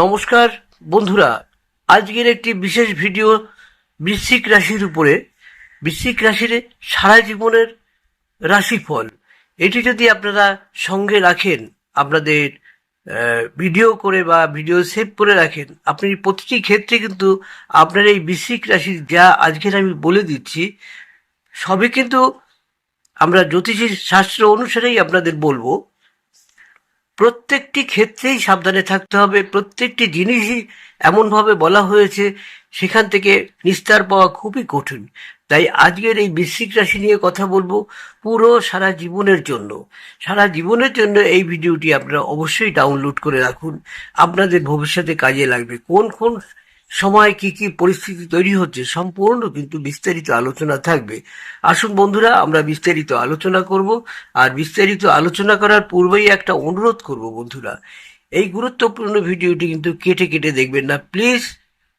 নমস্কার, বন্ধুরা। আজকের একটি বিশেষ ভিডিও বৃশ্চিক রাশির উপরে। বৃশ্চিক রাশির সারা জীবনের রাশিফল। এটি যদি আপনারা সঙ্গে রাখেন, আপনাদের ভিডিও করে বা ভিডিও সেভ করে রাখেন, আপনি প্রতিটি ক্ষেত্রে কিন্তু আপনার এই বৃশ্চিক রাশির যা আজকের আমি বলে দিচ্ছি, সবই কিন্তু আমরা জ্যোতিষী শাস্ত্র অনুসারেই আপনাদের বলব। প্রত্যেকটি ক্ষেত্রেই সাবধানে থাকতে হবে। প্রত্যেকটি জিনিসই এমনভাবে বলা হয়েছে, সেখান থেকে নিস্তার পাওয়া খুবই কঠিন। তাই আজকের এই বৃশ্চিক রাশি নিয়ে কথা বলব পুরো সারা জীবনের জন্য। সারা জীবনের জন্য এই ভিডিওটি আপনারা অবশ্যই ডাউনলোড করে রাখুন। আপনাদের ভবিষ্যতে কাজে লাগবে। কোন কোন সময় কি কি পরিস্থিতি তৈরি হচ্ছে সম্পূর্ণ কিন্তু বিস্তারিত আলোচনা থাকবে। আসুন বন্ধুরা, আমরা বিস্তারিত আলোচনা করব। আর বিস্তারিত আলোচনা করার পূর্বেই একটা অনুরোধ করব বন্ধুরা। এই গুরুত্বপূর্ণ ভিডিওটি কিন্তু কেটে কেটে দেখবেন না। প্লিজ,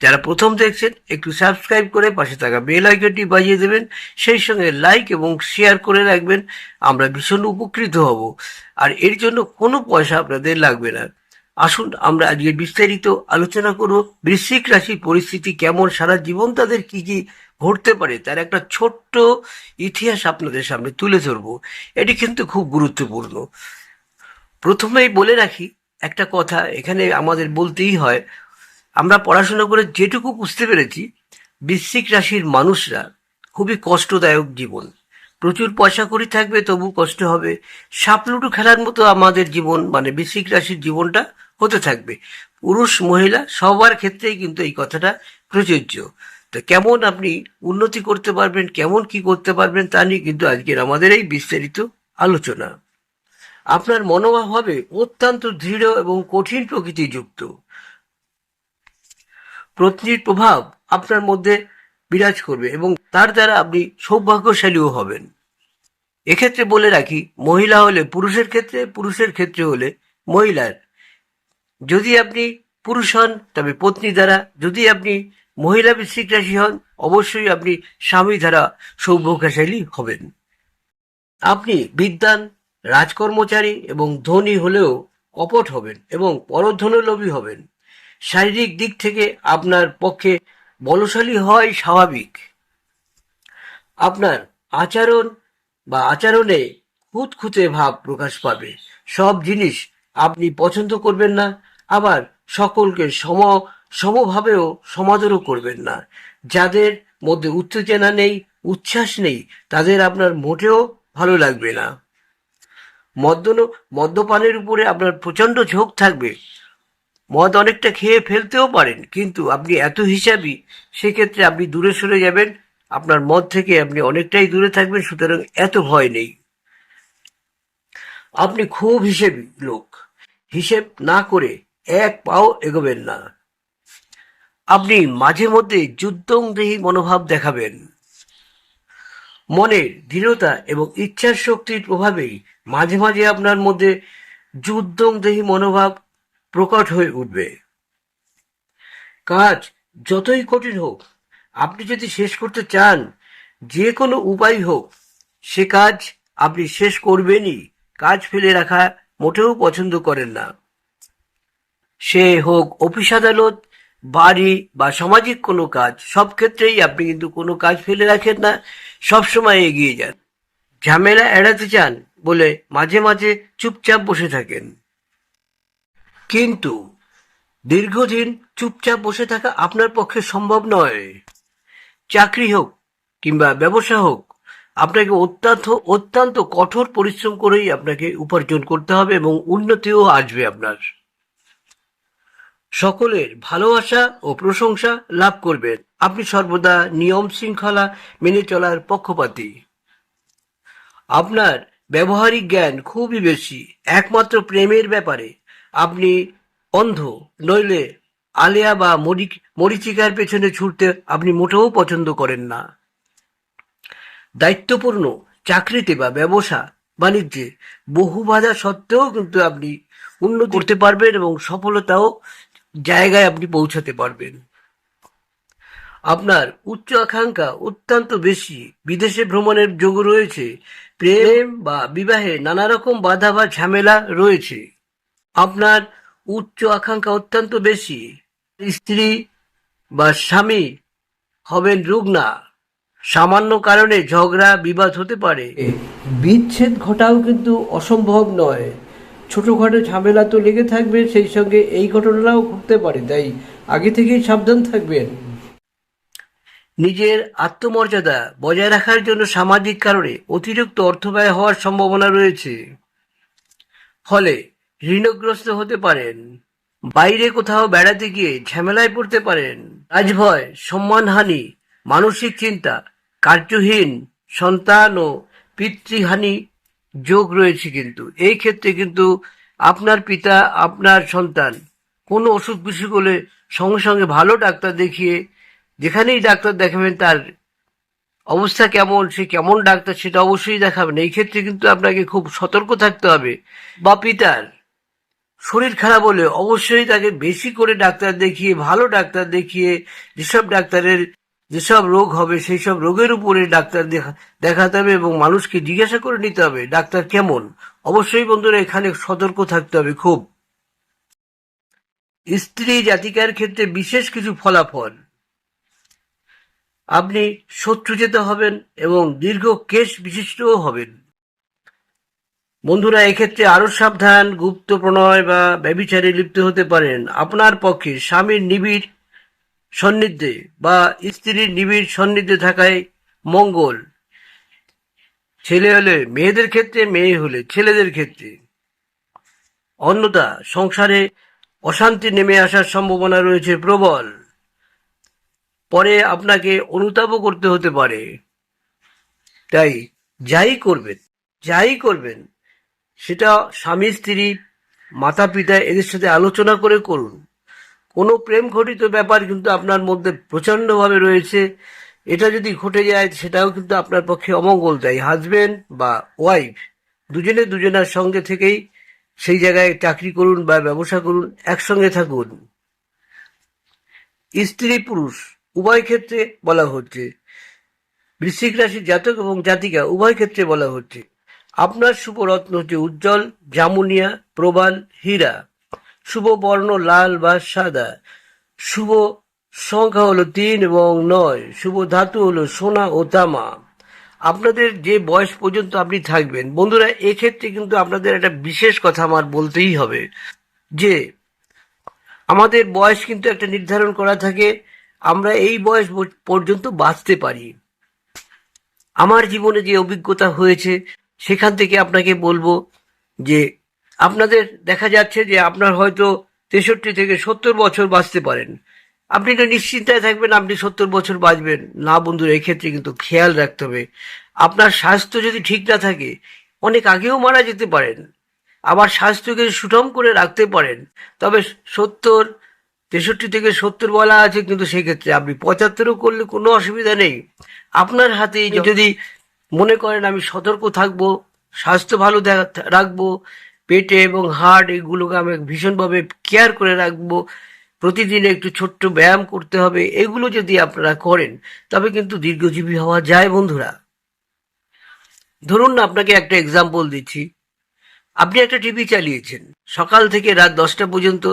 যারা প্রথম দেখছেন, একটু সাবস্ক্রাইব করে পাশে থাকা বেল আইকনটি বাজিয়ে দেবেন। সেই সঙ্গে লাইক এবং শেয়ার করে রাখবেন। আমরা ভীষণ উপকৃত হব। আর এর জন্য কোনো পয়সা আপনাদের লাগবে না। আসুন আমরা আজকে বিস্তারিত আলোচনা করব বৃশ্চিক রাশির পরিস্থিতি কেমন, সারা জীবন তাদের কি কি ঘটতে পারে তার একটা ছোট্ট ইতিহাস আপনাদের সামনে তুলে ধরবো। এটি কিন্তু খুব গুরুত্বপূর্ণ। প্রথমেই বলে রাখি একটা কথা, এখানে আমাদের বলতেই হয়, আমরা পড়াশোনা করে যেটুকু বুঝতে পেরেছি, বৃশ্চিক রাশির মানুষরা খুবই কষ্টদায়ক জীবন। প্রচুর পয়সা করি থাকবে, তবু কষ্ট হবে। সাপলুটু খেলার মতো আমাদের জীবন মানে বৃশ্চিক রাশির জীবনটা হতে থাকবে। পুরুষ, মহিলা, সবার ক্ষেত্রেই কিন্তু এই কথাটা প্রযোজ্য। তো কেমন আপনি উন্নতি করতে পারবেন, কেমন কি করতে পারবেন তা নিয়ে কিন্তু আজকের আমাদের এই বিস্তারিত আলোচনা। আপনার মনোভাব হবে অত্যন্ত দৃঢ় এবং কঠিন প্রকৃতিযুক্ত পত্নীর প্রভাব আপনার মধ্যে বিরাজ করবে এবং তার দ্বারা আপনি সৌভাগ্যশালীও হবেন। এক্ষেত্রে বলে রাখি, মহিলা হলে পুরুষের ক্ষেত্রে পুরুষের ক্ষেত্রে হলে মহিলার। যদি আপনি পুরুষ হন, তবে পত্নী দ্বারা। যদি আপনি মহিলা বৃশ্চিক রাশি হন, অবশ্যই আপনি স্বামী দ্বারা সৌভাগ্যশালী হবেন। আপনি বিদ্যান, রাজকর্মচারী এবং ধনী হলেও কপট হবেন এবং পরধনলোভী হবেন। শারীরিক দিক থেকে আপনার পক্ষে বলশালী হয় স্বাভাবিক। আপনার আচরণ বা আচরণে খুঁতখুঁতে ভাব প্রকাশ পাবে। সব জিনিস আপনি পছন্দ করবেন না আবার সকলকে সম, সমভাবেও সমাদরও করবেন না। যাদের মধ্যে উত্তেজনা নেই, উচ্ছ্বাস নেই, তাদের আপনার মোটেও ভালো লাগবে না। মদ্যন মদ্যপানের উপরে আপনার প্রচণ্ড ঝোঁক থাকবে। মদ অনেকটা খেয়ে ফেলতেও পারেন, কিন্তু আপনি এত হিসাবই সেক্ষেত্রে আপনি দূরে সরে যাবেন। আপনার মদ থেকে আপনি অনেকটাই দূরে থাকবেন, সুতরাং এত ভয় নেই। আপনি খুব হিসেবি লোক। হিসেব না করে এক পাও এগোবেন না। আপনি মাঝে মধ্যে যুদ্ধংদেহী মনোভাব দেখাবেন। মনের দৃঢ়তা এবং ইচ্ছার শক্তির প্রভাবেই মাঝে মাঝে আপনার মধ্যে যুদ্ধংদেহী মনোভাব প্রকট হয়ে উঠবে। কাজ যতই কঠিন হোক, আপনি যদি শেষ করতে চান, যে কোনো উপায় হোক, সে কাজ আপনি শেষ করবেনই। কাজ ফেলে রাখা মোটেও পছন্দ করেন না। সে হোক অফিস আদালত, বাড়ি বা সামাজিক কোনো কাজ, সব ক্ষেত্রেই আপনি কিন্তু কোনো কাজ ফেলে রাখেন না সবসময় এগিয়ে যান। ঝামেলা এড়াতে চান বলে মাঝে মাঝে চুপচাপ বসে থাকেন। কিন্তু দীর্ঘদিন চুপচাপ বসে থাকা আপনার পক্ষে সম্ভব নয়। চাকরি হোক কিংবা ব্যবসা হোক, আপনাকে অত্যন্ত অত্যন্ত কঠোর পরিশ্রম করেই আপনাকে উপার্জন করতে হবে এবং উন্নতিও আসবে আপনার। সকলের ভালোবাসা ও প্রশংসা লাভ করবেন। আপনি সর্বদা নিয়ম শৃঙ্খলা মেনে চলার পক্ষপাতী। আপনার ব্যবহারিক জ্ঞান খুবই বেশি, একমাত্র প্রেমের ব্যাপারে। আপনি অন্ধ, নইলে আলেয়া বা মরি- মরিচিকার পেছনে ছুটতে আপনি মোটেও পছন্দ করেন না। দায়িত্বপূর্ণ, চাকরিতে বা ব্যবসা বাণিজ্যে বহু বাধা সত্ত্বেও কিন্তু আপনি উন্নতি করতে পারবেন এবং সফলতাও জায়গায় আপনি পৌঁছাতে পারবেন। আপনার উচ্চ আকাঙ্ক্ষা অত্যন্ত বেশি। বিদেশে ভ্রমণের যোগ রয়েছে। প্রেম বা বিবাহে নানা রকম বাধা বা ঝামেলা রয়েছে। আপনার উচ্চ আকাঙ্ক্ষা অত্যন্ত বেশি। স্ত্রী বা স্বামী হবেন রুগ্না। সামান্য কারণে ঝগড়া, বিবাদ হতে পারে। বিচ্ছেদ ঘটাও কিন্তু অসম্ভব নয়। ছোটখাটো ঝামেলা তো লেগে থাকবে, সেই সঙ্গে এই ঘটনাটাও ঘটতে পারে, তাই আগে থেকেই সাবধান থাকবেন। নিজের আত্মমর্যাদা বজায় রাখার জন্য সামাজিক কারণে অতিরিক্ত অর্থ ব্যয় হওয়ার সম্ভাবনা রয়েছে। ফলে ঋণগ্রস্ত হতে পারেন, বাইরে কোথাও বেড়াতে গিয়ে ঝামেলায় পড়তে পারেন। রাজভয়, সম্মানহানি, মানসিক চিন্তা, কার্যহীন সন্তান ও পিতৃহানি যোগ রয়েছে কিন্তু। এই ক্ষেত্রে কিন্তু আপনার পিতা, আপনার সন্তান কোনো অসুখ বিসুখ হলে সঙ্গে সঙ্গে ভালো ডাক্তার দেখিয়ে, যেখানেই ডাক্তার দেখাবেন তার অবস্থা কেমন, সে কেমন ডাক্তার সেটা অবশ্যই দেখাবেন। এই ক্ষেত্রে কিন্তু আপনাকে খুব সতর্ক থাকতে হবে। বা পিতার শরীর খারাপ হলে অবশ্যই তাকে বেশি করে ডাক্তার দেখিয়ে, ভালো ডাক্তার দেখিয়ে, যেসব ডাক্তারের যেসব রোগ হবে, সেই সব রোগের উপরে ডাক্তার দেখা দেখাতে হবে এবং মানুষকে জিজ্ঞাসা করে নিতে হবে, ডাক্তার কেমন? অবশ্যই বন্ধুরা, এখানে সতর্ক থাকতে হবে খুব। স্ত্রী জাতিকার ক্ষেত্রে বিশেষ কিছু ফলাফল। আপনি শত্রু যেতে হবেন এবং দীর্ঘ কেশ বিশিষ্টও হবেন। বন্ধুরা, এক্ষেত্রে আরও সাবধান, গুপ্ত প্রণয় বা ব্যবিচারে লিপ্ত হতে পারেন। আপনার পক্ষে স্বামীর নিবিড় সান্নিধ্যে বা স্ত্রীর নিবিড় সান্নিধ্যে থাকায় মঙ্গল। ছেলে হলে মেয়েদের ক্ষেত্রে মেয়ে হলে ছেলেদের ক্ষেত্রে। অন্যতা সংসারে অশান্তি নেমে আসার সম্ভাবনা রয়েছে প্রবল। পরে আপনাকে অনুতাপও করতে হতে পারে। তাই যাই করবেন যাই করবেন, সেটা স্বামী, স্ত্রী মাতা পিতা এদের সাথে আলোচনা করে করুন। কোনো প্রেম ঘটিত ব্যাপার কিন্তু আপনার মধ্যে প্রচণ্ডভাবে রয়েছে। এটা যদি ঘটে যায়, সেটাও কিন্তু আপনার পক্ষে অমঙ্গল দেয়। হাজবেন্ড বা ওয়াইফ দুজনে দুজনার সঙ্গে থেকেই সেই জায়গায় চাকরি করুন বা ব্যবসা করুন, একসঙ্গে থাকুন। স্ত্রী পুরুষ, উভয় ক্ষেত্রে বলা হচ্ছে। বৃশ্চিক রাশির জাতক এবং জাতিকা, উভয় ক্ষেত্রে বলা হচ্ছে। আপনার শুভ রত্ন হচ্ছে উজ্জ্বল, জামুনিয়া, প্রবাল, হীরা। শুভ বর্ণ লাল বা সাদা। শুভ সংখ্যা হলো তিন এবং নয়। শুভ ধাতু হলো সোনা ও তামা। আপনাদের যে বয়স পর্যন্ত আপনি থাকবেন, বন্ধুরা, এক্ষেত্রে কিন্তু আপনাদের একটা বিশেষ কথা আমার বলতেই হবে যে, আমাদের বয়স কিন্তু একটা নির্ধারণ করা থাকে, আমরা এই বয়স পর্যন্ত বাঁচতে পারি। আমার জীবনে যে অভিজ্ঞতা হয়েছে, সেখান থেকে আপনাকে বলব যে আপনাদের দেখা যাচ্ছে যে আপনার হয়তো তেষট্টি থেকে সত্তর বছর বাঁচতে পারেন। আপনি তো নিশ্চিন্তায় থাকবেন, আপনি সত্তর বছর বাঁচবেন। না বন্ধুরা, এক্ষেত্রে কিন্তু খেয়াল রাখতে হবে। আপনার স্বাস্থ্য যদি ঠিক না থাকে, অনেক আগেও মারা যেতে পারেন। আবার স্বাস্থ্যকে সুঠম করে রাখতে পারেন। তবে সত্তর, তেষট্টি থেকে সত্তর বলা আছে, কিন্তু সেক্ষেত্রে আপনি পঁচাত্তরও করলে কোনো অসুবিধা নেই। আপনার হাতে যদি মনে করেন আমি সতর্ক থাকব, স্বাস্থ্য ভালো রাখব পেটে এবং হার্ট এগুলোকে আমি ভীষণভাবে কেয়ার করে রাখব। প্রতিদিন একটু ছোট্ট ব্যায়াম করতে হবে, এগুলো যদি আপনারা করেন, তবে কিন্তু দীর্ঘজীবী হওয়া যায় বন্ধুরা। ধরুন না, আপনাকে একটা এক্সাম্পল দিচ্ছি। আপনি একটা টিভি চালিয়েছেন, সকাল থেকে রাত দশটা পর্যন্ত,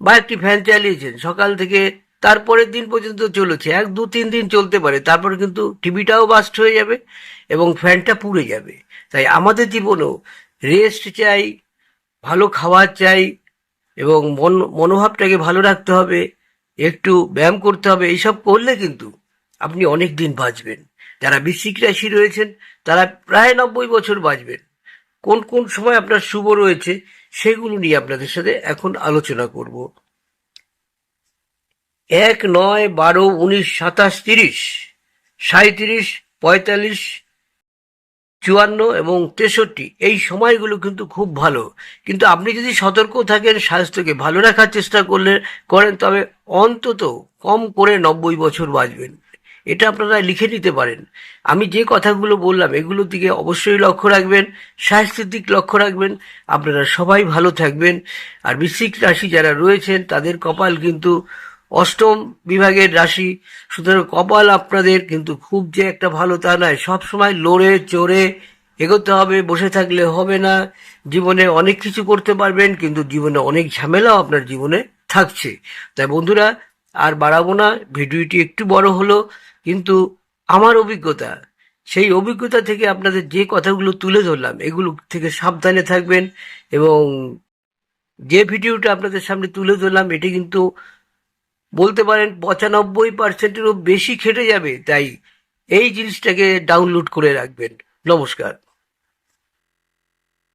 বা একটি ফ্যান চালিয়েছেন, সকাল থেকে তারপরের দিন পর্যন্ত চলেছে, এক, দু, তিন দিন চলতে পারে, তারপরে কিন্তু টিভিটাও বাস্ট হয়ে যাবে এবং ফ্যানটা পুড়ে যাবে। তাই আমাদের জীবনেও রেস্ট চাই ভালো খাবার চাই এবং মন, মনোভাবটাকে ভালো রাখতে হবে, একটু ব্যায়াম করতে হবে, এইসব করলে কিন্তু আপনি অনেক দিন বাঁচবেন। যারা বৃশ্চিক রাশি রয়েছেন, তারা প্রায় নব্বই বছর বাঁচবেন। কোন কোন সময় আপনার শুভ রয়েছে, সেগুলো নিয়ে আপনাদের সাথে এখন আলোচনা করব। এক নয় বারো উনিশ সাতাশ তিরিশ সাঁত্রিশ পঁয়তাল্লিশ চুয়ান্ন এবং তেষট্টি, এই সময়গুলো কিন্তু খুব ভালো। কিন্তু আপনি যদি সতর্ক থাকেন, স্বাস্থ্যকে ভালো রাখার চেষ্টা করলে, করেন, তবে অন্তত কম করে নব্বই বছর বাঁচবেন। এটা আপনারা লিখে নিতে পারেন। আমি যে কথাগুলো বললাম, এগুলোর দিকে অবশ্যই লক্ষ্য রাখবেন, স্বাস্থ্যের দিক লক্ষ্য রাখবেন। আপনারা সবাই ভালো থাকবেন। আর বৃশ্চিক রাশি যারা রয়েছেন, তাদের কপাল কিন্তু অষ্টম বিভাগের রাশি। সুতরাং কপাল আপনাদের কিন্তু খুব যে একটা ভালো তা নয়। সবসময় লড়ে, চড়ে এগোতে হবে, বসে থাকলে হবে না। জীবনে অনেক কিছু করতে পারবেন, কিন্তু জীবনে অনেক ঝামেলাও আপনার জীবনে থাকছে। তাই বন্ধুরা, আর বাড়াবো না, ভিডিওটি একটু বড় হলো, কিন্তু আমার অভিজ্ঞতা, সেই অভিজ্ঞতা থেকে আপনাদের যে কথাগুলো তুলে ধরলাম, এগুলো থেকে সাবধানে থাকবেন এবং যে ভিডিওটা আপনাদের সামনে তুলে ধরলাম, এটি কিন্তু বলতে পারেন পঁচানব্বই পার্সেন্টেরও বেশি খেটে যাবে তাই এই জিনিসটাকে ডাউনলোড করে রাখবেন। নমস্কার।